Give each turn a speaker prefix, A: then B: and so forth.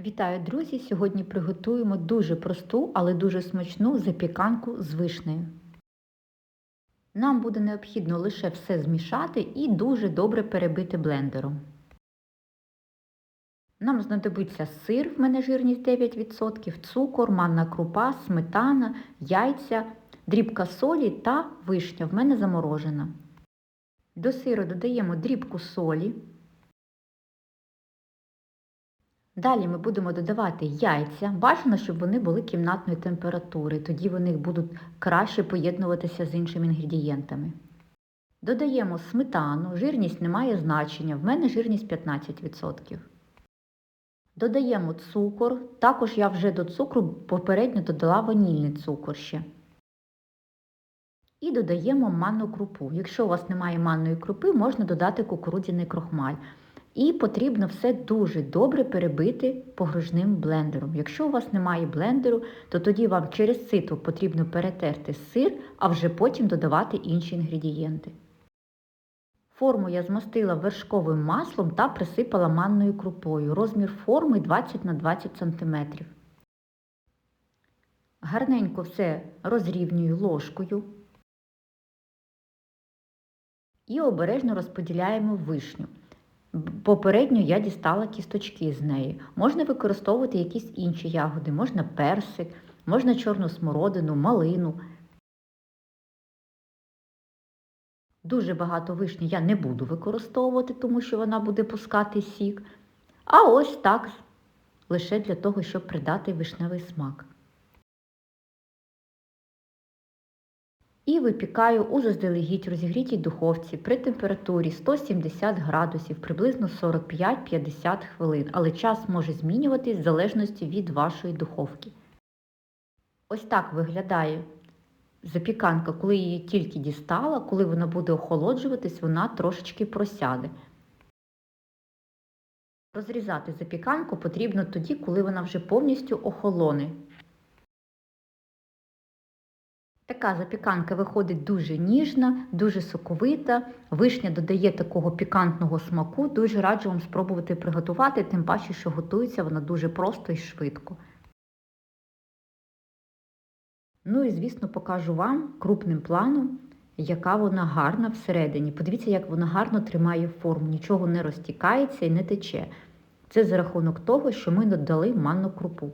A: Вітаю, друзі! Сьогодні приготуємо дуже просту, але дуже смачну запіканку з вишнею. Нам буде необхідно лише все змішати і дуже добре перебити блендером. Нам знадобиться сир, в мене жирність 9%, цукор, манна крупа, сметана, яйця, дрібка солі та вишня, в мене заморожена. До сиру додаємо дрібку солі. Далі ми будемо додавати яйця. Бажано, щоб вони були кімнатної температури, тоді вони будуть краще поєднуватися з іншими інгредієнтами. Додаємо сметану, жирність не має значення, в мене жирність 15%. Додаємо цукор, також я вже до цукру попередньо додала ванільний цукор ще. І додаємо манну крупу. Якщо у вас немає манної крупи, можна додати кукурудзяний крохмаль. І потрібно все дуже добре перебити погружним блендером. Якщо у вас немає блендеру, то тоді вам через сито потрібно перетерти сир, а вже потім додавати інші інгредієнти. Форму я змастила вершковим маслом та присипала манною крупою. Розмір форми 20 на 20 см. Гарненько все розрівнюю ложкою і обережно розподіляємо вишню. Попередньо я дістала кісточки з неї. Можна використовувати якісь інші ягоди, можна персик, можна чорну смородину, малину. Дуже багато вишні я не буду використовувати, тому що вона буде пускати сік. А ось так, лише для того, щоб придати вишневий смак. І випікаю у заздалегідь розігрітій духовці при температурі 170 градусів приблизно 45-50 хвилин, але час може змінюватись в залежності від вашої духовки. Ось так виглядає запіканка, коли її тільки дістала, коли вона буде охолоджуватись, вона трошечки просяде. Розрізати запіканку потрібно тоді, коли вона вже повністю охолоне. Така запіканка виходить дуже ніжна, дуже соковита. Вишня додає такого пікантного смаку. Дуже раджу вам спробувати приготувати, тим паче, що готується вона дуже просто і швидко. Ну і, звісно, покажу вам крупним планом, яка вона гарна всередині. Подивіться, як вона гарно тримає форму, нічого не розтікається і не тече. Це за рахунок того, що ми додали манну крупу.